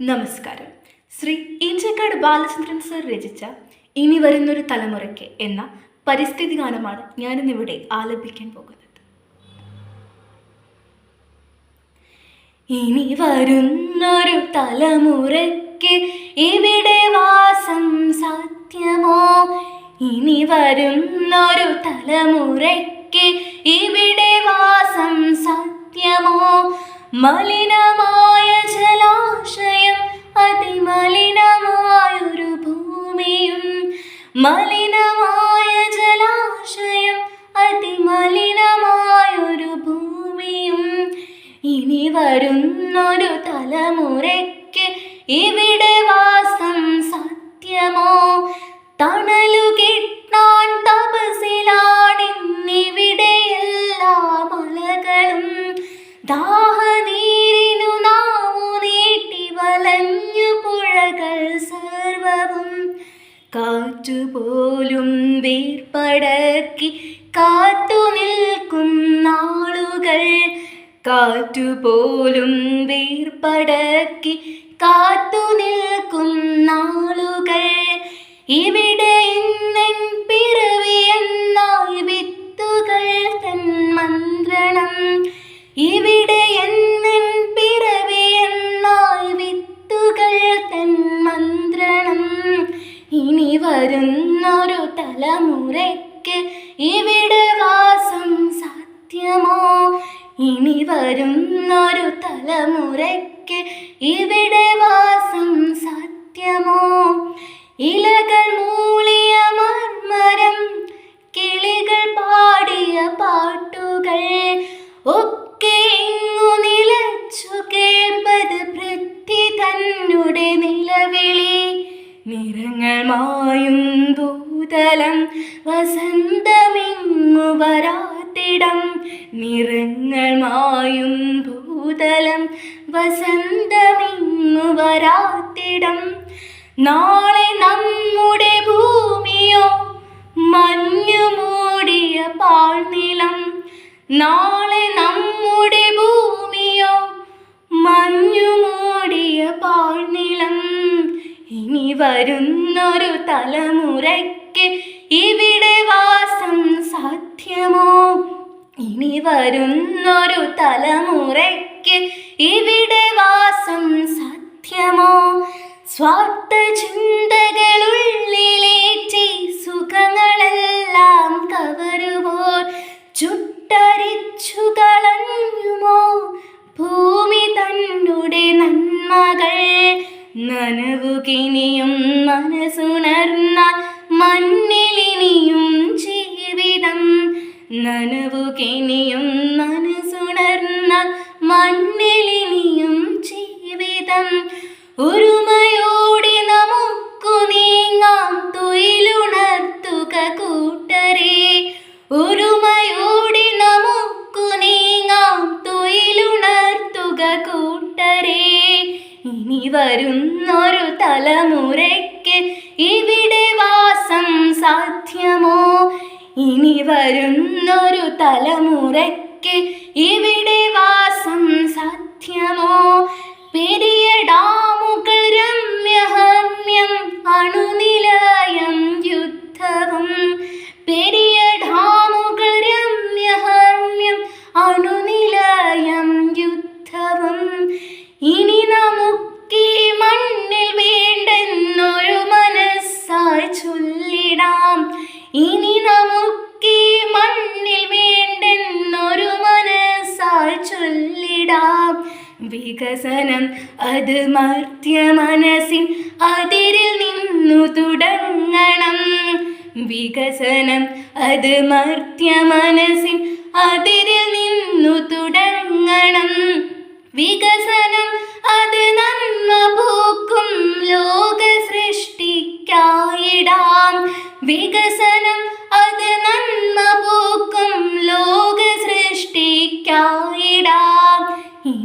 നമസ്കാരം. ശ്രീ ഇഞ്ചക്കാട് ബാലചന്ദ്രൻ സർ രചിച്ച ഇനി വരുന്നൊരു തലമുറയ്ക്ക് എന്ന പരിസ്ഥിതി ഗാനമാണ് ഞാനിന്നിവിടെ ആലപിക്കാൻ പോകുന്നത്. ഇനി വരുന്നൊരു തലമുറയ്ക്ക് ഇവിടെ വാസം സാധ്യമോ? ഇനി വരുന്നൊരു തലമുറയ്ക്ക് ഇവിടെ വാസം സത്യമോ മലിനമായ വരുന്നൊരു തലമുറയ്ക്ക് ഇവിടെ വാസം സത്യമോ? തണലു കിട്ടാൻ തപസിലാണിന്നിവിടെ എല്ലാ മലകളും ദാഹനീരിനു നാവു നീട്ടി വലഞ്ഞു പുഴകൾ സർവവും. കാറ്റുപോലും വീർപ്പടക്കി കാത്തു നിൽക്കും നാളുകൾ. കാറ്റുപോലും വീർപ്പടക്കി കാത്തു നിൽക്കും നാളുകൾ. ഇവിടെ ഇന്നൻ പിറവി എന്നായി വിത്തുകൾ തൻ മന്ത്രണം. ഇവിടെ എന്നൻ പിറവി എന്നായി വിത്തുകൾ തൻ മന്ത്രണം. ഇനി വരുന്നൊരു തലമുറയ്ക്ക് ഇവിടെ വാസം സാധ്യമോ? ഇനി വരുന്നൊരു തലമുറയ്ക്ക് ഇവിടെ വാസം സത്യമോ? ഇലകൾ മൂളിയ മർമരം കിളികൾ പാടിയ പാട്ടുകൾ ഒക്കെ ഇങ്ങു നിലച്ചു കേൾപ്പത് പൃഥ്വി തന്നുടെ നിലവിളി. നിറങ്ങൾ മായും ഭൂതലം വസന്തമിങ്ങു വരാത്തിടം നിറങ്ങൾ മായും ഭൂതലം വസന്തമിങ്ങു വരാത്തിടം. നാളെ നമ്മുടെ ഭൂമിയോ മഞ്ഞു മൂടിയ പാഴ്നിലം. നാളെ നമ്മുടെ ഭൂമിയോ മഞ്ഞു മൂടിയ പാഴ്നിലം. ഇനി വരുന്നൊരു തലമുറയ്ക്ക് ഇവിടെ വാസം സാധ്യമോ ഇനി വരുന്നൊരു തലമുറയ്ക്ക് ഇവിടെ വാസം സത്യമോ? സ്വാർത്ഥ ചിന്തകളുള്ളിലേറ്റി നനവുകിനിയും മനസ്സുണർന്ന മണ്ണിലിനിയും ജീവിതം. ഒരുമയോടെ നമുക്കു നീങ്ങാം തൊയിലുണർത്തുക കൂട്ടരെ. ഒരുമയോടെ നമുക്കു നീങ്ങാം തൊയിലുണർത്തുക കൂട്ടരെ. ഇനി വരുന്നൊരു തലമുറയ്ക്ക് ഇവിടെ വാസം സാധ്യമോ? ഇനി വരുന്നൊരു തലമുറയ്ക്ക് ഇവിടെ വാസം സത്യമോ പെരിയ ഡാമുകൾ രമ്യഹമ്യം അണുനിലയം യുദ്ധവും. പെരിയ ഡാമുകൾ രമ്യഹമ്യം അണുനിലയം യുദ്ധവും. ഇനി നമുക്ക് മണ്ണിൽ വേണ്ടെന്നൊരു മനസ്സാ ചൊല്ലിടാം. ഇനി നമുക്കീ മണ്ണിൽ വേണ്ടെന്നൊരു മനസ്സാൽ ചൊല്ലിടാം. വികസനം അത് മർത്യ മനസ്സിൻ അതിരിൽ നിന്നു തുടങ്ങണം. വികസനം അത് മർത്യ മനസ്സിൻ അതിരിൽ നിന്നു തുടങ്ങണം. വികസനം അത് നന്മ പൂക്കും ലോക സൃഷ്ടിക്കായിടാം വികസനം